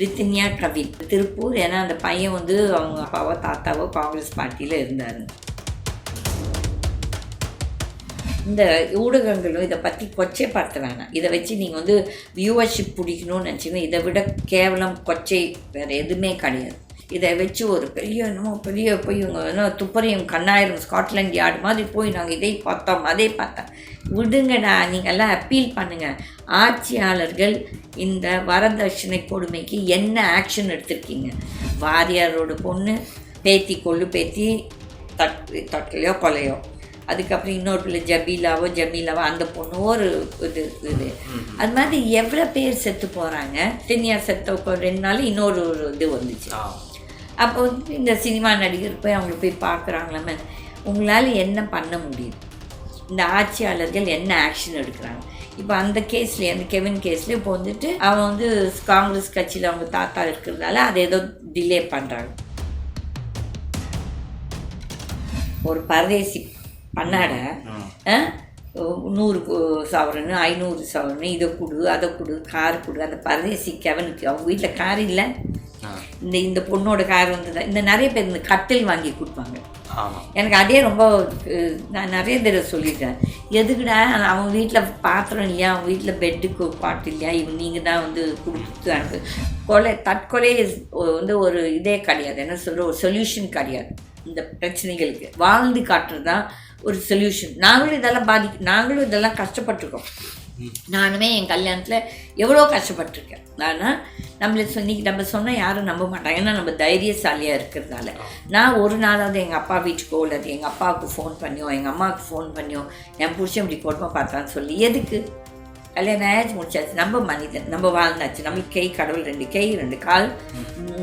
ரித்தின்யா கவின் திருப்பூர் ஏன்னா அந்த பையன் வந்து அவங்க அப்பாவோ தாத்தாவோ காங்கிரஸ் பார்ட்டியில் இருந்தார். இந்த ஊடகங்களும் இதை பற்றி கொச்சை பார்த்த வேணாம். இதை வச்சு நீங்கள் வந்து வியூவர்ஷிப் பிடிக்கணும்னு நினச்சிங்கன்னா இதை விட கேவலம் கொச்சை வேறு எதுவுமே கிடையாது. இதை வச்சு ஒரு பெரிய என்னமோ பெரிய போய் இவங்க என்ன துப்பறியும் கண்ணாயிரம் ஸ்காட்லாண்ட் யார்டு மாதிரி போய் நாங்கள் இதை பார்த்தோம் அதை பார்த்தோம். விடுங்கடா நீங்கள்லாம் அப்பீல் பண்ணுங்கள் ஆட்சியாளர்கள் இந்த வரதட்சணை கொடுமைக்கு என்ன ஆக்ஷன் எடுத்திருக்கீங்க? வாரியாரோட பொண்ணு பேத்தி கொள்ளு பேத்தி தட் தட்டலையோ கொலையோ. அதுக்கப்புறம் இன்னொரு பிள்ளை ஜபீலாவோ ஜமீலாவோ அந்த பொண்ணு ஒரு இது இது. அது மாதிரி எவ்வளோ பேர் செத்து போகிறாங்க தென்னியா செத்த ரெண்டு நாள் இன்னொரு ஒரு இது வந்துச்சு. அப்போ வந்து இந்த சினிமா நடிகர் போய் அவங்கள போய் பார்க்குறாங்களாமே உங்களால் என்ன பண்ண முடியும்? இந்த ஆட்சியாளர்கள் என்ன ஆக்ஷன் எடுக்கிறாங்க? இப்போ அந்த கேஸ்லேயே அந்த கெவின் கேஸ்லேயே இப்போ வந்துட்டு அவன் வந்து காங்கிரஸ் கட்சியில் அவங்க தாத்தா இருக்கிறதால அதை ஏதோ டிலே பண்ணுறாங்க ஒரு பரதேசி பண்ணாட நூறு சவரனு ஐநூறு சவரனு இதை கொடு அதை கொடு கார் கொடு அந்த பரதேசி கெவனுக்கு அவங்க வீட்டில் கார் இல்லை? இந்த இந்த பொண்ணோட கார் வந்து இந்த நிறைய பேர் இந்த கட்டில் வாங்கி கொடுப்பாங்க. எனக்கு அதே ரொம்ப நான் நிறைய தடவை சொல்லியிருக்கேன். எதுக்குடா அவன் வீட்டில் பாத்திரம் இல்லையா? அவன் வீட்டில் பெட்டுக்கு பாட்டு இல்லையா? இவன் நீங்கள் தான் வந்து கொடுத்து அனுப்பு. கொலை தற்கொலை வந்து ஒரு இதே கிடையாது. என்ன சொல்கிற ஒரு சொல்யூஷன் கிடையாது. இந்த பிரச்சனைகளுக்கு. வாழ்ந்து காட்டுறது தான் ஒரு சொல்யூஷன் நாங்களும் இதெல்லாம் பாதி நாங்களும் இதெல்லாம் கஷ்டப்பட்டிருக்கோம். நானுமே என் கல்யாணத்தில் எவ்வளோ கஷ்டப்பட்டிருக்கேன். ஆனால் நம்மள சொன்னி நம்ம சொன்னால் யாரும் நம்ப மாட்டாங்க. ஏன்னா நம்ம தைரியசாலியாக இருக்கிறதால நான் ஒரு நாளாவது எங்கள் அப்பா வீட்டுக்கோ அல்லது எங்கள் அப்பாவுக்கு ஃபோன் பண்ணியோ எங்கள் அம்மாவுக்கு ஃபோன் பண்ணியோ என் புருஷன் இப்படி கொடுமை பார்த்தான்னு சொல்லி எதுக்கு? கல்யாணம் ஆயாச்சு முடிச்சாச்சு. நம்ம மனிதன் நம்ம வாழ்ந்தாச்சு. நம்மளுக்கு கை கடவுள் ரெண்டு கை ரெண்டு கால்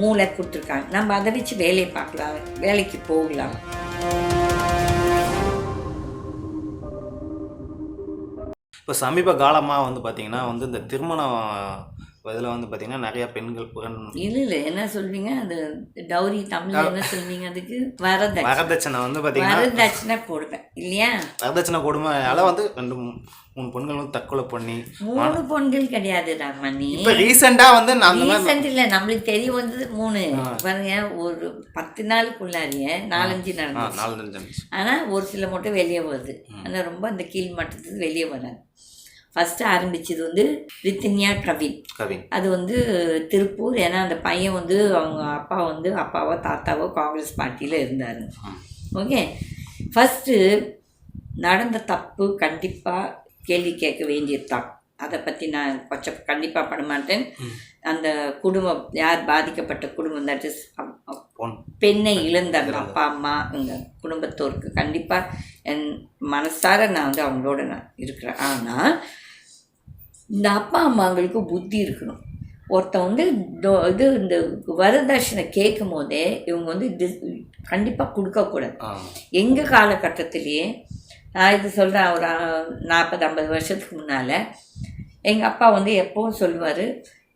மூளை கொடுத்துருக்காங்க. நம்ம அதை வச்சு வேலையை பார்க்கலாம். வேலைக்கு போகலாம். இப்போ சமீப காலமாக வந்து பார்த்திங்கன்னா வந்து இந்த திருமணம் இதில் வந்து பார்த்தீங்கன்னா நிறைய பெண்கள் புகழ் இல்லை இல்லை. என்ன சொல்வீங்க அது டௌரி தமிழ்ல என்ன சொல்வீங்க அதுக்கு? வரதட்சணை. வரதட்சணை வந்து பார்த்தீங்கன்னா வரதட்சணை கொடுப்பேன் இல்லையா? வரதட்சணை கொடுமையால வந்து ரெண்டு மூணு பெண்கள் வந்து தற்கொலை பண்ணி மூணு பொண்கள் கிடையாது ராமணி. இப்போ ரீசெண்டாக வந்து அந்த ரீசெண்ட் இல்லை. நம்மளுக்கு தெரிய வந்தது மூணு. பாருங்க ஒரு பத்து நாளுக்குள்ளாரியே நாலஞ்சு ஆ நடந்துச்சு. நாலு நிமிஷம் ஆனால் ஒரு சில மட்டும் வெளியே வருது. ஆனால் ரொம்ப அந்த கீழ் மட்டத்துக்கு வெளியே வராது. ஃபஸ்ட்டு ஆரம்பிச்சது வந்து ரித்தின்யா கவின் கவின். அது வந்து திருப்பூர். ஏன்னா அந்த பையன் வந்து அவங்க அப்பா வந்து அப்பாவோ தாத்தாவோ காங்கிரஸ் பார்ட்டியில் இருந்தார். ஓகே? ஃபஸ்ட்டு நடந்த தப்பு கண்டிப்பாக கேள்வி கேட்க வேண்டியது தான். அதை பற்றி நான் கொஞ்சம் கண்டிப்பாக பண்ண மாட்டேன் அந்த குடும்பம் யார் பாதிக்கப்பட்ட குடும்பம் தட் இஸ் பெண்ணை இழந்த அந்த அப்பா அம்மா எங்கள் குடும்பத்தோருக்கு கண்டிப்பாக என் மனசார நான் வந்து அவங்களோட நான் இருக்கிறேன். ஆனால் இந்த அப்பா அம்மாங்களுக்கு புத்தி இருக்கணும். ஒருத்தன் வந்து இது இந்த வரதட்சணை கேட்கும் போதே இவங்க வந்து கண்டிப்பாக கொடுக்கக்கூடாது. எங்கள் காலகட்டத்திலேயே நான் இது சொல்கிறேன் ஒரு நாற்பது ஐம்பது வருஷத்துக்கு முன்னால் எங்கள் அப்பா வந்து எப்பவும் சொல்லுவார்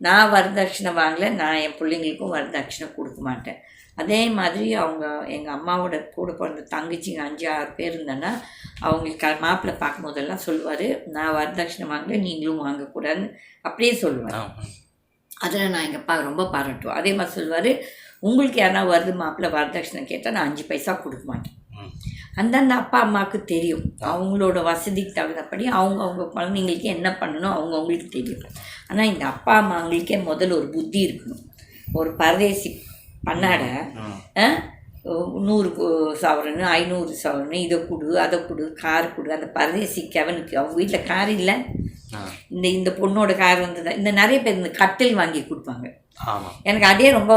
நான் வரதட்சணை வாங்கல நான் என் பிள்ளைங்களுக்கும் வரதட்சணை கொடுக்க மாட்டேன். அதே மாதிரி அவங்க எங்கள் அம்மாவோட கூட பிறந்த தங்கச்சிங்க அஞ்சு ஆறு பேர் இருந்தேன்னா அவங்களுக்கு க- மாப்பிள்ளை பார்க்கும் போதெல்லாம் சொல்லுவார் நான் வரதட்சணை வாங்கல நீங்களும் வாங்கக்கூடாதுன்னு அப்படியே சொல்லுவார். அதில் நான் எங்கள் அப்பா ரொம்ப பாராட்டுவோம் அதே மாதிரி சொல்லுவார் உங்களுக்கு யாரா வருது மாப்பிள்ளை வரதட்சணை கேட்டால் நான் அஞ்சு பைசா கொடுக்க மாட்டேன். அந்தந்த அப்பா அம்மாவுக்கு தெரியும். அவங்களோட வசதிக்கு தகுந்தபடி அவங்க அவங்க குழந்தைங்களுக்கு என்ன பண்ணணும் அவங்க அவங்களுக்கு தெரியும். ஆனால் இந்த அப்பா அம்மாங்களுக்கே முதல்ல ஒரு புத்தி இருக்கணும். ஒரு பரதேசி பண்ணாட? நூறு சவரனு ஐநூறு சவரனு இதை கொடு அதை கொடு கார் கொடு அந்த பரதேசி கெவனுக்கு அவங்க வீட்டில் கார் இல்லை. இந்த இந்த பொண்ணோட கார் வந்து இந்த நிறைய பேர் இந்த கட்டில் வாங்கி கொடுப்பாங்க. எனக்கு அதே ரொம்ப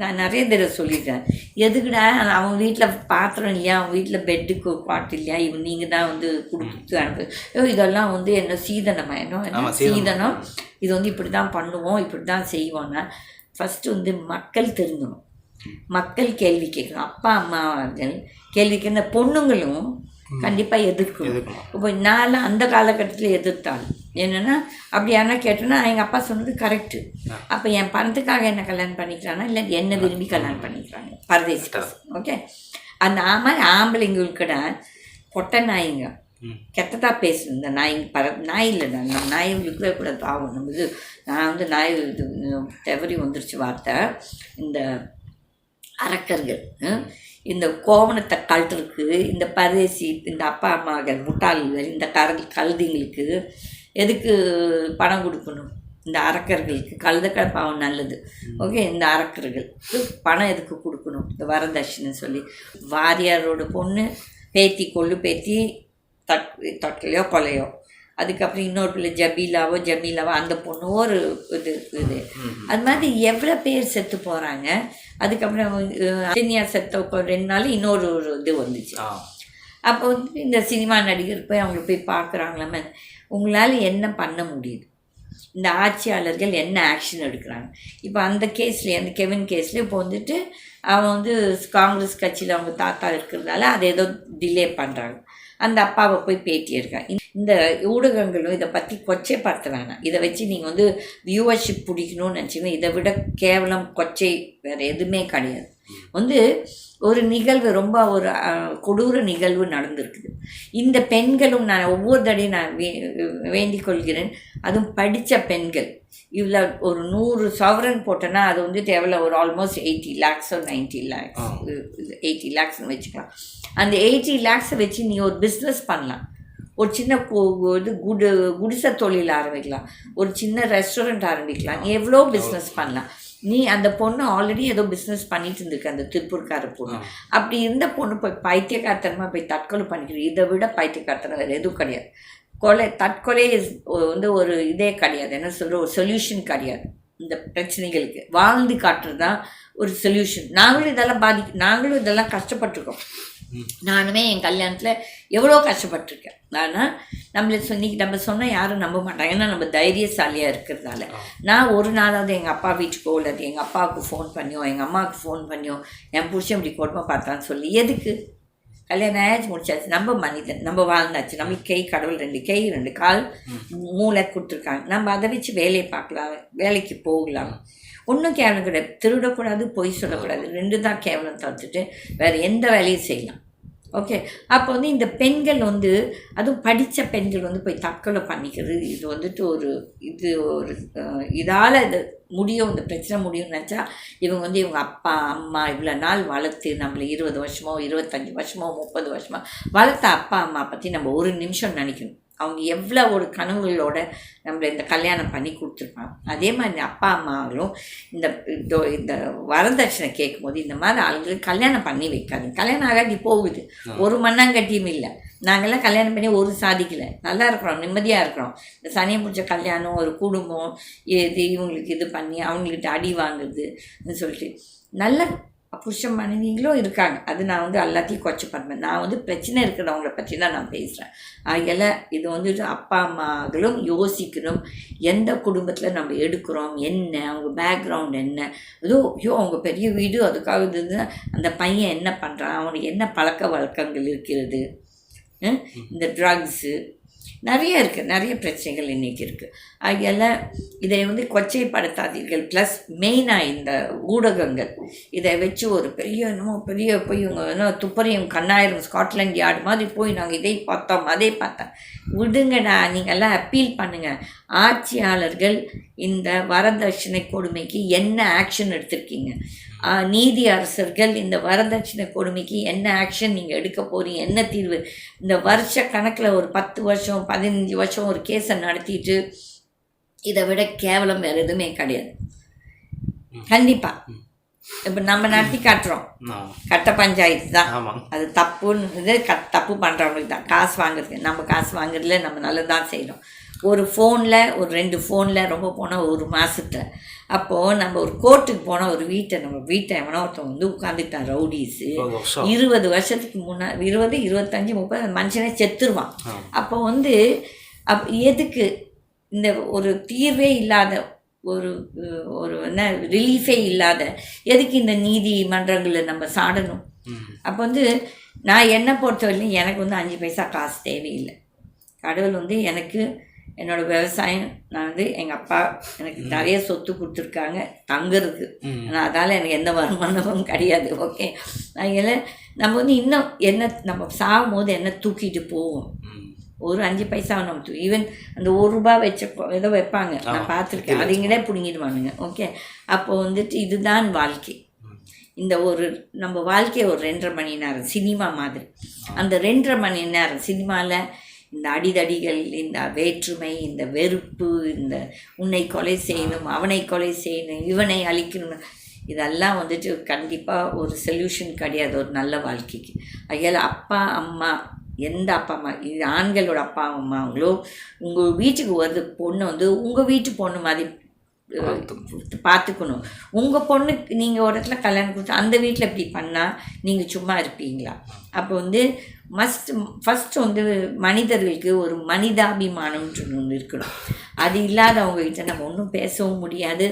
நான் நிறைய தடவை சொல்லியிருக்கேன். எதுக்குடா? அவன் வீட்டில் பாத்திரம் இல்லையா? அவன் வீட்டில் பெட்டுக்கு பாட்டு இல்லையா? இவன் நீங்கள் தான் வந்து கொடுத்து அனுப்பு. ஐயோ இதெல்லாம் வந்து என்ன சீதனமா? என்ன? சீதனம். இது வந்து இப்படி தான் பண்ணுவோம் இப்படி தான் செய்வோம்னா ஃபஸ்ட்டு வந்து மக்கள் திருந்தணும். மக்கள் கேள்வி கேட்கணும். அப்பா அம்மாவர்கள் கேள்வி கேட்க இந்த பொண்ணுங்களும் கண்டிப்பாக எதிர்க்கணும். இப்போ நான்லாம் அந்த காலகட்டத்தில் எதிர்த்தாள். என்னென்னா அப்படி யாரா கேட்டோன்னா எங்கள் அப்பா சொன்னது கரெக்டு அப்போ என் பணத்துக்காக என்ன கல்யாணம் பண்ணிக்கிறானா இல்லை என்ன விரும்பி கல்யாணம் பண்ணிக்கிறாங்க? பரதேசி ஓகே? அந்த மாதிரி ஆம்பளைங்களுக்கு பொட்டை நாய்ங்க. கெட்டதாக பேசணும் இந்த நாய் பர நாய் இல்லை நான் நாய் இருக்கவே கூடாது. பாவம் நம்ம இது நான் வந்து நாய் இது தவறி வந்துருச்சு வார்த்தை. இந்த அரக்கர்கள் இந்த கோவணத்தை கழட்டுறதுக்கு இந்த பரதேசி இந்த அப்பா அம்மாக்கள் முட்டாள்கள் இந்த கர கழுதிங்களுக்கு எதுக்கு பணம் கொடுக்கணும்? இந்த அரக்கர்களுக்கு கழுத பாவம் நல்லது. ஓகே இந்த அரக்கர்கள். பணம் எதுக்கு கொடுக்கணும்? இந்த வரதட்சணை சொல்லி. வாரியாரோட பொண்ணு பேத்தி கொள்ளு பேத்தி தட் தட்டலையோ கொலையோ. அதுக்கப்புறம் இன்னொரு பிள்ளை ஜபீலாவோ ஜமீலாவோ அந்த பொண்ணு ஒரு இது இது அது மாதிரி எவ்வளோ பேர் செத்து போகிறாங்க அதுக்கப்புறம் சீனியர் செத்த ரெண்டு நாள் இன்னொரு ஒரு இது வந்துச்சு. அப்போ வந்து இந்த சினிமா நடிகர் போய் அவங்கள போய் பார்க்குறாங்களாமே உங்களால் என்ன பண்ண முடியுது? இந்த ஆட்சியாளர்கள் என்ன ஆக்ஷன் எடுக்கிறாங்க? இப்போ அந்த கேஸ்லேயே அந்த கெவின் கேஸ்லேயே இப்போ வந்துட்டு அவன் வந்து காங்கிரஸ் கட்சியில் அவங்க தாத்தா இருக்கிறதால அதை ஏதோ டிலே பண்ணுறாங்க அந்த அப்பாவை போய் பேட்டி எடுக்காங்க இந்த ஊடகங்களும் இதை பற்றி கொச்சை படுத்த வேணாம் இதை வச்சு நீங்கள் வந்து வியூவர்ஷிப் பிடிக்கணும்னு நினச்சிங்கன்னா இதை விட கேவலம் கொச்சை வேறு எதுவுமே கிடையாது. வந்து ஒரு நிகழ்வு ரொம்ப ஒரு கொடூர நிகழ்வு நடந்திருக்குது. இந்த பெண்களும் நான் ஒவ்வொரு தடையும் நான் வே வேண்டிக் கொள்கிறேன். அதுவும் படித்த பெண்கள். இவ்வளோ ஒரு நூறு சவரன் போட்டோன்னா அது வந்து எவ்வளோ ஒரு ஆல்மோஸ்ட் எயிட்டி லேக்ஸோ நைன்ட்டி லேக்ஸ். எயிட்டி லேக்ஸ்னு வச்சுக்கலாம். அந்த எயிட்டி லேக்ஸை வச்சு நீ ஒரு பிஸ்னஸ் பண்ணலாம். ஒரு சின்ன இது குடு குடிசை தொழில் ஆரம்பிக்கலாம். ஒரு சின்ன ரெஸ்டாரண்ட் ஆரம்பிக்கலாம். நீ எவ்வளோ பிஸ்னஸ் பண்ணலாம். நீ அந்த பொண்ணு ஆல்ரெடி ஏதோ பிஸ்னஸ் பண்ணிட்டு இருந்திருக்கு அந்த திருப்பூர்கார பொண்ணு. அப்படி இருந்த பொண்ணு போய் பைத்தியக்காரத்தனமாக போய் தற்கொலை பண்ணிக்கிறோம் இதை விட பைத்தியக்காரத்தனம் வேறு எதுவும் கிடையாது. கொலை தற்கொலை வந்து ஒரு இதே கிடையாது. என்ன சொல்கிற ஒரு சொல்யூஷன் கிடையாது. இந்த பிரச்சனைகளுக்கு. வாழ்ந்து காட்டுறது தான் ஒரு சொல்யூஷன் நாங்களும் இதெல்லாம் பாதி நாங்களும் இதெல்லாம் கஷ்டப்பட்டிருக்கோம். நானுமே என் கல்யாணத்தில் எவ்வளோ கஷ்டப்பட்டிருக்கேன். ஆனால் நம்மளை சொன்னி நம்ம சொன்னால் யாரும் நம்ப மாட்டாங்க. ஏன்னா நம்ம தைரியசாலியாக இருக்கிறதால நான் ஒரு நாளாவது எங்கள் அப்பா வீட்டுக்கோ இல்லாட்டி எங்கள் அப்பாவுக்கு ஃபோன் பண்ணியோ எங்கள் அம்மாவுக்கு ஃபோன் பண்ணியோ என் புருஷன் இப்படி கொடுமை பார்த்தான்னு சொல்லி எதுக்கு? கல்யாணம் ஆயாச்சு முடிச்சாச்சு. நம்ம மனிதன் நம்ம வாழ்ந்தாச்சு. நம்மளுக்கு கை கடவுள் ரெண்டு கை ரெண்டு கால் மூளை கொடுத்துருக்காங்க. நம்ம அதை வச்சு வேலையை பார்க்கலாம் வேலைக்கு போகலாம். ஒன்றும் கேவலம் கிடையாது. திருடக்கூடாது பொய் சொல்லக்கூடாது. ரெண்டு தான் கேவலம் தவிர்த்துட்டு வேறு எந்த வேலையும் செய்யலாம். ஓகே அப்போ வந்து இந்த பெண்கள் வந்து அதுவும் படித்த பெண்கள் வந்து போய் தற்கொலை பண்ணிக்கிறது. இது வந்துட்டு ஒரு இது ஒரு இதால் இது முடியும். இந்த பிரச்சனை முடியும்னு நினச்சா இவங்க வந்து இவங்க அப்பா அம்மா இவ்வளோ நாள் வளர்த்து நம்மளை இருபது வருஷமோ இருபத்தஞ்சி வருஷமோ முப்பது வருஷமோ வளர்த்த அப்பா அம்மா பற்றி நம்ம ஒரு நிமிஷம் நினைக்கணும். அவங்க எவ்வளோ ஒரு கனவுகளோட நம்மளை இந்த கல்யாணம் பண்ணி கொடுத்துருப்பாங்க. அதே மாதிரி அப்பா அம்மாங்களும் இந்த இந்த வரதட்சணை கேட்கும்போது இந்த மாதிரி ஆளுங்களுக்கு கல்யாணம் பண்ணி வைக்காதீங்க. கல்யாணம் ஆகாட்டி போகுது. ஒரு மண்ணாங்கட்டியும் இல்லை. நாங்கள்லாம் கல்யாணம் பண்ணி ஒரு சாதிக்கலை. நல்லா இருக்கிறோம் நிம்மதியாக இருக்கிறோம். இந்த சனியை பிடிச்ச கல்யாணம் ஒரு குடும்பம் இது இவங்களுக்கு இது பண்ணி அவங்கள்ட்ட அடி வாங்குறதுன்னு சொல்லிட்டு. நல்ல புருஷன் மனைவிங்களும் இருக்காங்க. அது நான் வந்து எல்லாத்தையும் கொச்சை பண்ணுவேன். நான் வந்து பிரச்சனை இருக்கிறவங்கள பற்றி தான் நான் பேசுகிறேன் ஆகையால் இது வந்துட்டு அப்பா அம்மாக்களும் யோசிக்கணும். எந்த குடும்பத்தில் நம்ம எடுக்கிறோம்? என்ன? அவங்க பேக்ரவுண்ட் என்ன? ஏதோ ஐயோ அவங்க பெரிய வீடு அதுக்காக இது அந்த பையன் என்ன பண்ணுறான் அவனுக்கு என்ன பழக்க வழக்கங்கள் இருக்கிறது? இந்த ட்ரக்ஸு நிறைய இருக்குது நிறைய பிரச்சனைகள் இன்றைக்கி இருக்குது ஆகையால் இதை வந்து கொச்சைப்படுத்தாதீர்கள். ப்ளஸ் மெயினாக இந்த ஊடகங்கள். இதை வச்சு ஒரு பெரிய என்னமோ பெரிய போய் இவங்க என்ன துப்பறியும் கண்ணாயிரம் ஸ்காட்லாண்ட் யார்டு மாதிரி போய் நாங்கள் இதை பார்த்தோம் அதே பார்த்தோம். விடுங்கடா நீங்கள்லாம் அப்பீல் பண்ணுங்கள் ஆட்சியாளர்கள் இந்த வரதட்சணை கொடுமைக்கு என்ன ஆக்ஷன் எடுத்திருக்கீங்க? நீதி அரசர்கள் இந்த வரதட்சணை கொடுமைக்கு என்ன ஆக்ஷன் நீங்கள் எடுக்க போறீங்க? என்ன தீர்வு? இந்த வருஷ கணக்கில் ஒரு பத்து வருஷம் பதினஞ்சு வருஷம் ஒரு கேஸை நடத்திட்டு இதை விட கேவலம் வேறு எதுவுமே கிடையாது. கண்டிப்பாக இப்போ நம்ம நடத்தி காட்டுறோம். கட்ட பஞ்சாயத்து தான். அது தப்புன்னு இது க தப்பு பண்ணுறவங்களுக்கு தான். காசு வாங்குறது நம்ம காசு வாங்குறதுல நம்ம நல்லதான் செய்கிறோம் ஒரு ஃபோனில் ஒரு ரெண்டு ஃபோனில் ரொம்ப போனால் ஒரு மாதத்துல அப்போது நம்ம ஒரு கோர்ட்டுக்கு போனால் ஒரு வீட்டை நம்ம வீட்டை எவனோ ஒருத்தன் வந்து உட்காந்துட்டான் ரவுடிஸு. இருபது வருஷத்துக்கு முன்னா இருபது இருபத்தஞ்சி முப்பது மனுஷனே செத்துருவான். அப்போ வந்து அப் எதுக்கு இந்த ஒரு தீர்வே இல்லாத ஒரு ஒரு என்ன ரிலீஃபே இல்லாத எதுக்கு இந்த நீதிமன்றங்களில் நம்ம சாடணும்? அப்போ வந்து நான் என்னை பொறுத்தவரையிலும் எனக்கு வந்து அஞ்சு பைசா காசு தேவையில்லை. கடவுள் வந்து எனக்கு என்னோட விவசாயம் நான் வந்து எங்கள் அப்பா எனக்கு நிறைய சொத்து கொடுத்துருக்காங்க தங்குறதுக்கு ஆனால் அதால் எனக்கு எந்த வருமானமும் கிடையாது ஓகே அதனால் நம்ம வந்து இன்னும் என்ன நம்ம சாகும் போது என்ன தூக்கிட்டு போவோம்? ஒரு அஞ்சு பைசா நம்ம ஈவன் அந்த ஒரு ரூபாய் வச்ச ஏதோ வைப்பாங்க நான் பார்த்துருக்கேன். அதுங்களே பிடுங்கிடுவானுங்க ஓகே அப்போ வந்துட்டு இதுதான் வாழ்க்கை. இந்த ஒரு நம்ம வாழ்க்கையை ஒரு ரெண்டரை மணி நேரம் சினிமா மாதிரி. அந்த ரெண்டரை மணி நேரம் சினிமாவில் இந்த அடிதடிகள் இந்த வேற்றுமை இந்த வெறுப்பு இந்த உன்னை கொலை செய்யணும் அவனை கொலை செய்யணும் இவனை அழிக்கணும் இதெல்லாம் வந்துட்டு கண்டிப்பாக ஒரு சொல்யூஷன் கிடையாது ஒரு நல்ல வாழ்க்கைக்கு. அதையால் அப்பா அம்மா எந்த அப்பா அம்மா இது ஆண்களோட அப்பா அம்மாங்களோ உங்கள் வீட்டுக்கு வருது பொண்ணு வந்து உங்கள் வீட்டு பொண்ணு மாதிரி பார்த்துக்கணும். உங்கள் பொண்ணுக்கு நீங்கள் ஒரு இடத்துல கல்யாணம் கொடுத்து அந்த வீட்டில் இப்படி பண்ணால் நீங்கள் சும்மா இருப்பீங்களா? அப்போ வந்து மஸ்ட் ஃபஸ்ட்டு வந்து மனிதர்களுக்கு ஒரு மனிதாபிமானம்ன்ற ஒன்று இருக்கணும். அது இல்லாதவங்ககிட்ட நம்ம ஒன்றும் பேசவும் முடியாது.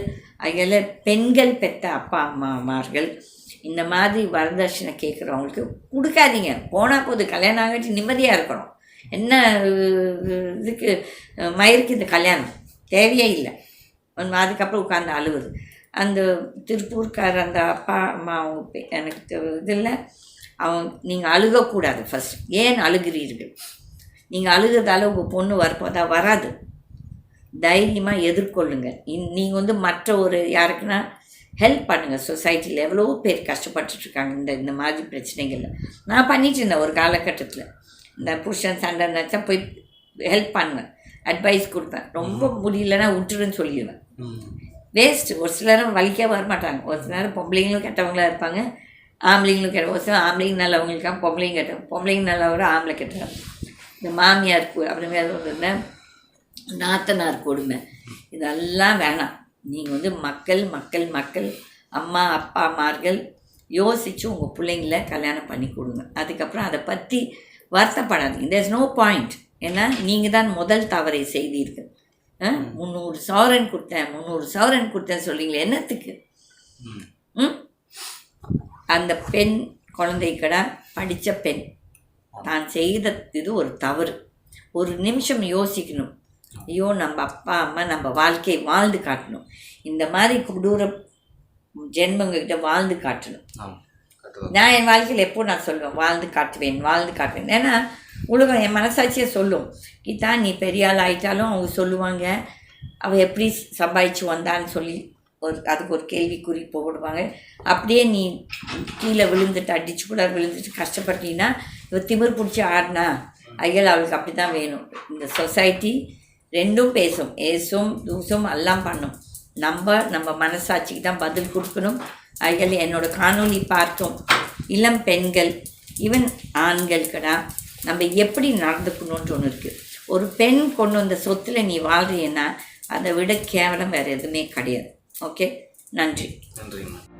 அதில் பெண்கள் பெற்ற அப்பா அம்மாமார்கள் இந்த மாதிரி வரதட்சணை கேட்குறவங்களுக்கு கொடுக்காதீங்க. போனால் போது கல்யாணம் ஆகிட்டு நிம்மதியாக இருக்கணும். என்ன இதுக்கு மயிருக்கு இந்த கல்யாணம் தேவையே இல்லை. அதுக்கப்புறம் உட்காந்து அழுவுது. அந்த திருப்பூர்கார அந்த அப்பா அம்மா அவங்க எனக்கு தெ- இது இல்லை அவங்க நீங்கள் அழுகக்கூடாது ஃபஸ்ட் ஏன் அழுகிறீர்கள்? நீங்கள் அழுகிறதால உங்கள் பொண்ணு வரப்போதா வராது. தைரியமாக எதிர்கொள்ளுங்க. இன் நீங்கள் வந்து மற்ற ஒரு யாருக்குன்னா ஹெல்ப் பண்ணுங்கள் சொசைட்டியில் எவ்வளோ பேர் கஷ்டப்பட்டுட்டு இருக்காங்க இந்த இந்த மாதிரி பிரச்சனைகள்ல. நான் பண்ணிட்டு இருந்தேன் ஒரு காலகட்டத்தில். இந்த புருஷன் சண்டை நினச்சா போய் ஹெல்ப் பண்ணுவேன். அட்வைஸ் கொடுப்பேன். ரொம்ப முடியலன்னா விட்டுருன்னு சொல்லிடுவேன். வேஸ்ட்டு ஒரு சிலரும் வலிக்க வரமாட்டாங்க. ஒரு சிலர் பொம்பளைங்களும் கெட்டவங்களா இருப்பாங்க. ஆம்பளைங்களும் கெட்ட ஒரு சிலர் ஆம்பளைங்க நல்லவங்களுக்காக பொம்பளைங்க கெட்ட பொம்பளைங்க நல்லவரும் ஆம்பளை கெட்டவங்க இந்த மாமியார் அப்படிங்கிறது ஒன்று என்ன நாத்தனார் கொடுமை. இதெல்லாம் வேணாம். நீங்கள் வந்து மக்கள் மக்கள் மக்கள் அம்மா அப்பா அம்மார்கள் யோசித்து உங்கள் பிள்ளைங்கள கல்யாணம் பண்ணி கொடுங்க. அதுக்கப்புறம் அதை பற்றி வருத்தப்படாதீங்க. தேர்ஸ் நோ பாயிண்ட் ஏன்னா நீங்கள் தான் முதல் தவறை செய்தீர்கள். முந்நூறு சவரன் கொடுத்தேன் முந்நூறு சவரன் கொடுத்தேன்னு சொல்றீங்களே என்னத்துக்கு? ம். அந்த பெண் குழந்தை கடை படித்த பெண். தான் செய்த இது ஒரு தவறு. ஒரு நிமிஷம் யோசிக்கணும். ஐயோ நம்ம அப்பா அம்மா நம்ம வாழ்க்கையை வாழ்ந்து காட்டணும். இந்த மாதிரி கொடூர ஜென்மங்ககிட்ட வாழ்ந்து காட்டணும். நான் என் வாழ்க்கையில் எப்போ நான் சொல்லுவேன் வாழ்ந்து காட்டுவேன் வாழ்ந்து காட்டுவேன். ஏன்னா உலகம் என் மனசாட்சியை சொல்லும். கீதா நீ பெரிய ஆள் ஆயிட்டாலும் அவங்க சொல்லுவாங்க. அவள் எப்படி சம்பாதிச்சு வந்தான்னு சொல்லி ஒரு அதுக்கு ஒரு கேள்விக்குறி போடுவாங்க. அப்படியே நீ கீழே விழுந்துட்டு அடிச்சு கூட விழுந்துட்டு கஷ்டப்பட்டீங்கன்னா இவ திமிர் பிடிச்சி ஆடினா ஐயல் அவளுக்கு அப்படி தான் வேணும். இந்த சொசைட்டி ரெண்டும் பேசும். ஏசும் தூசும் எல்லாம் பண்ணும். நம்ம நம்ம மனசாட்சிக்கு தான் பதில் கொடுக்கணும். ஐயல் என்னோடய காணொலி பார்த்தோம் இளம் பெண்கள் ஈவன் ஆண்கள் கடா நம்ம எப்படி நடந்துக்கணுன்ற ஒன்று இருக்குது ஒரு பெண் கொண்டு வந்த சொத்தில் நீ வாழ்றீன்னா அதை விட கேவலம் வேறு எதுவுமே கிடையாது. ஓகே நன்றி. நன்றிங்கண்ணா